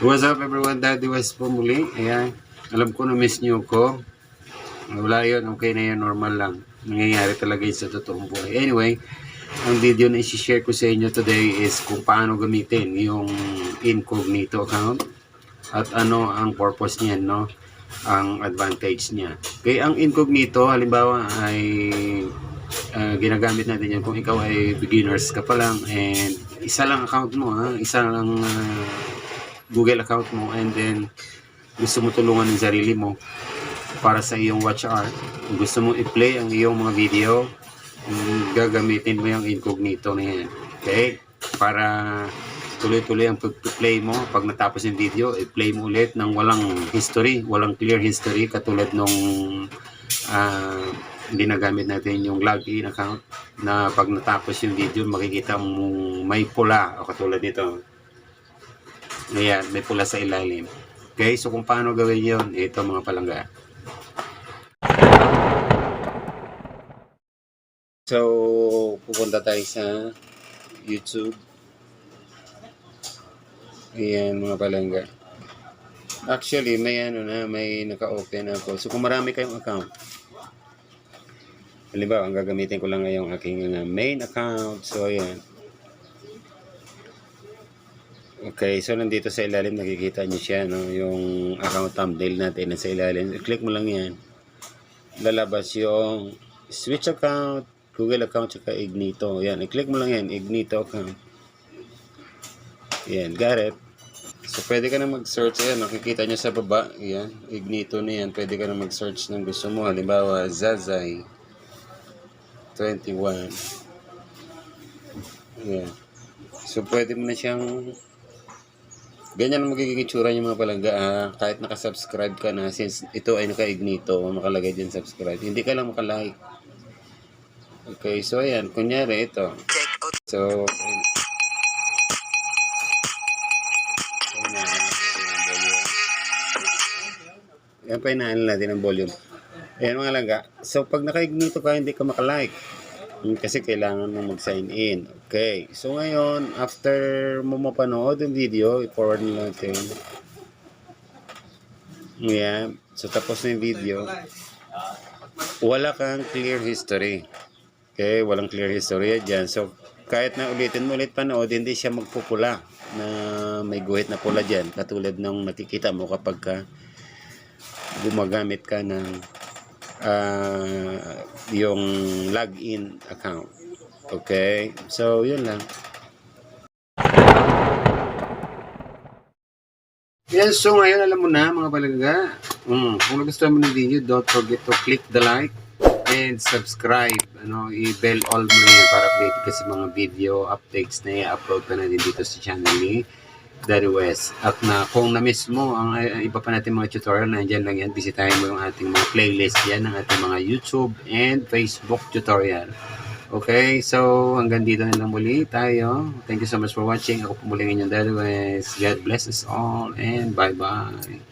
What's up everyone? Daddy West po muli. Ayan. Alam ko na miss niyo ko. Wala yun. Okay na yun. Normal lang. Nangyayari talaga yun sa totoong buhay. Anyway, ang video na isi-share ko sa inyo today is kung paano gamitin yung incognito account at ano ang purpose niyan, no? Ang advantage niya. Kaya ang incognito, halimbawa ay ah, ginagamit natin yan kung ikaw ay beginners ka pa lang and isa lang account mo, ha? Isa lang ah, Google account mo and then gusto mo tulungan ng sarili mo para sa iyong watch hour. Gusto mo i-play ang iyong mga video, gagamitin mo yung incognito na yan. Okay? Para tuloy-tuloy ang pag-play mo. Pag natapos yung video, i-play mo ulit ng walang history, walang clear history katulad nung ah, hindi nagamit natin yung login account na pag natapos yung video, makikita mong may pula o katulad nito. Ayan, may pula sa ilalim. Okay, so kung paano gawin yon ito mga palangga. So, pupunta tayo sa YouTube. Ayan mga palangga. Actually, may ano na, may naka-open ako. So, kung marami kayong account, halimbawa, ang gagamitin ko lang ngayong aking uh, main account. So, ayan. Okay, so nandito sa ilalim nakikita niyo siya no, yung account thumbnail natin nasa ilalim. I-click mo lang 'yan. Lalabas yung switch account, Google account saka Ignito. Yan, i-click mo lang 'yan, Ignito account. Yan, got it. So pwede ka na mag-search ayan, nakikita niyo sa baba, yan, Ignito na yan. Pwede ka na mag-search ng gusto mo. Halimbawa, Zazay 21. Yan. So pwede mo na siyang Ganyan ang magiging itsura niyo mga palangga. ah, kahit nakasubscribe ka na, since ito ay naka-ignito, makalagay din subscribe. Hindi ka lang makalike. Okay, so ayan. Kunyari, ito. So, yan pa inaan natin ang volume. Ayan mga langga. So, pag naka-ignito ka, hindi ka makalike. Hmm, Kasi kailangan mo mag-sign in. Okay. So ngayon, after mo mapanood yung video, i-forward mo natin. Yan. So tapos na yung video. Wala kang clear history. Okay. Walang clear history dyan. So kahit na ulitin mo ulit panood, hindi siya magpupula na may guhit na pula dyan. Katulad ng nakikita mo kapag ka gumagamit ka ng ah, yung login account. Okay? So, yun lang. Yes, so ngayon alam mo na mga palangga. Mm, kung nagustuhan mo ng video, don't forget to click the like and subscribe. Ano, i-bell all mo na yan para update ka sa mga video updates na i-upload pa natin dito sa channel ni Daddy West. At na kung na-miss mo ang uh, iba pa natin mga tutorial, nandiyan lang yan. Bisitahin mo yung ating mga playlist yan ng ating mga YouTube and Facebook tutorial. Okay, so hanggang dito na lang muli tayo. Thank you so much for watching. Ako po muli ang inyong Daddy West. God bless us all and bye-bye.